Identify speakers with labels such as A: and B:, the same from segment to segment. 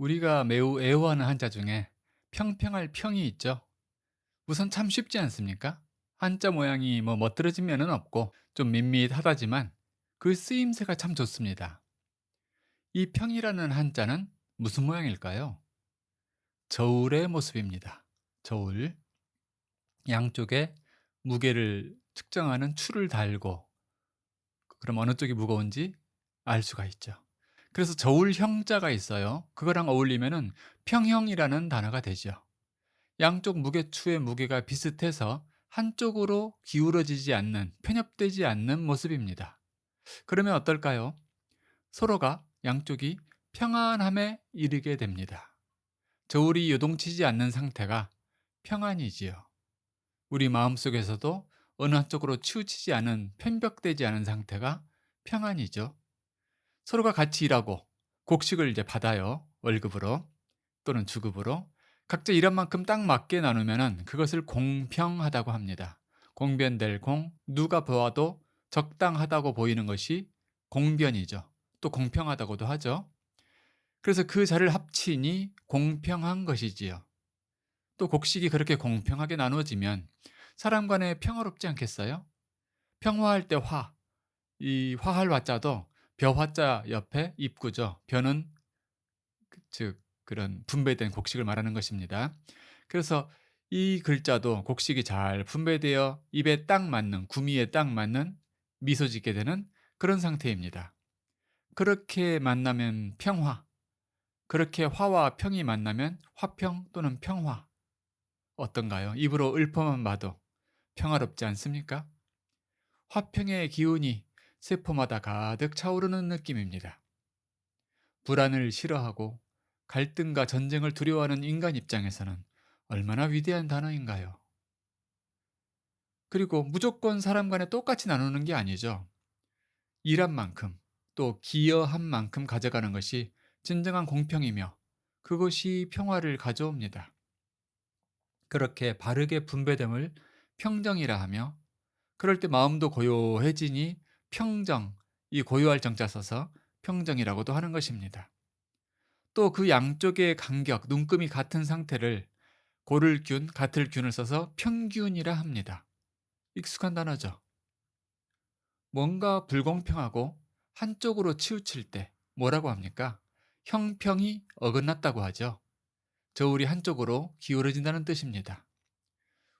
A: 우리가 매우 애호하는 한자 중에 평평할 평이 있죠. 우선 참 쉽지 않습니까? 한자 모양이 뭐 멋들어진 면은 없고 좀 밋밋하다지만 그 쓰임새가 참 좋습니다. 이 평이라는 한자는 무슨 모양일까요? 저울의 모습입니다. 저울. 양쪽에 무게를 측정하는 추를 달고 그럼 어느 쪽이 무거운지 알 수가 있죠. 그래서 저울형자가 있어요. 그거랑 어울리면은 평형이라는 단어가 되죠. 양쪽 무게추의 무게가 비슷해서 한쪽으로 기울어지지 않는, 편협되지 않는 모습입니다. 그러면 어떨까요? 서로가 양쪽이 평안함에 이르게 됩니다. 저울이 요동치지 않는 상태가 평안이지요. 우리 마음속에서도 어느 한쪽으로 치우치지 않은 편벽되지 않은 상태가 평안이죠. 서로가 같이 일하고 곡식을 이제 받아요. 월급으로 또는 주급으로 각자 일한 만큼 딱 맞게 나누면은 그것을 공평하다고 합니다. 공변될 공 누가 보아도 적당하다고 보이는 것이 공변이죠. 또 공평하다고도 하죠. 그래서 그 자를 합치니 공평한 것이지요. 또 곡식이 그렇게 공평하게 나누어지면 사람 간에 평화롭지 않겠어요? 평화할 때 화, 이 화할 화자도 벼화자 옆에 입구죠. 벼는 그- 즉 그런 분배된 곡식을 말하는 것입니다. 그래서 이 글자도 곡식이 잘 분배되어 입에 딱 맞는 구미에 딱 맞는 미소 짓게 되는 그런 상태입니다. 그렇게 만나면 평화, 그렇게 화와 평이 만나면 화평 또는 평화. 어떤가요? 입으로 읊어만 봐도 평화롭지 않습니까? 화평의 기운이 세포마다 가득 차오르는 느낌입니다. 불안을 싫어하고 갈등과 전쟁을 두려워하는 인간 입장에서는 얼마나 위대한 단어인가요? 그리고 무조건 사람 간에 똑같이 나누는 게 아니죠. 일한 만큼 또 기여한 만큼 가져가는 것이 진정한 공평이며 그것이 평화를 가져옵니다. 그렇게 바르게 분배됨을 평정이라 하며 그럴 때 마음도 고요해지니 평정, 이 고요할 정자 써서 평정이라고도 하는 것입니다. 또 그 양쪽의 간격, 눈금이 같은 상태를 고를 균, 같을 균을 써서 평균이라 합니다. 익숙한 단어죠. 뭔가 불공평하고 한쪽으로 치우칠 때 뭐라고 합니까? 형평이 어긋났다고 하죠. 저울이 한쪽으로 기울어진다는 뜻입니다.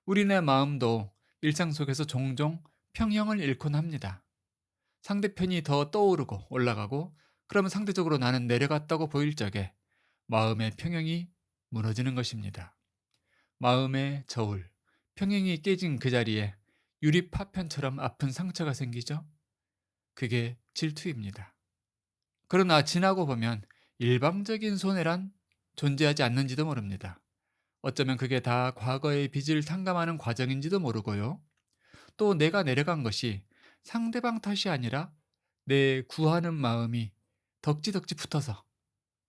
A: 우리네 마음도 일상 속에서 종종 평형을 잃곤 합니다. 상대편이 더 떠오르고 올라가고 그러면 상대적으로 나는 내려갔다고 보일 적에 마음의 평형이 무너지는 것입니다. 마음의 저울, 평형이 깨진 그 자리에 유리 파편처럼 아픈 상처가 생기죠? 그게 질투입니다. 그러나 지나고 보면 일방적인 손해란 존재하지 않는지도 모릅니다. 어쩌면 그게 다 과거의 빚을 탕감하는 과정인지도 모르고요. 또 내가 내려간 것이 상대방 탓이 아니라 내 구하는 마음이 덕지덕지 붙어서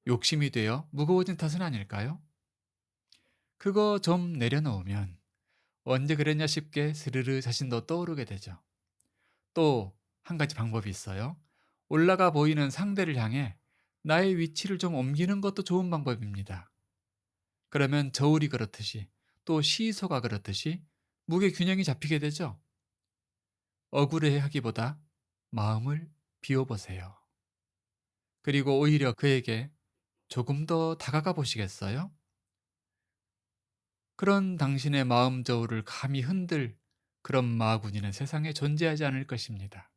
A: 욕심이 되어 무거워진 탓은 아닐까요? 그거 좀 내려놓으면 언제 그랬냐 싶게 스르르 자신도 떠오르게 되죠. 또 한 가지 방법이 있어요. 올라가 보이는 상대를 향해 나의 위치를 좀 옮기는 것도 좋은 방법입니다. 그러면 저울이 그렇듯이 또 시소가 그렇듯이 무게 균형이 잡히게 되죠. 억울해 하기보다 마음을 비워보세요. 그리고 오히려 그에게 조금 더 다가가 보시겠어요? 그런 당신의 마음 저울을 감히 흔들 그런 마구니는 세상에 존재하지 않을 것입니다.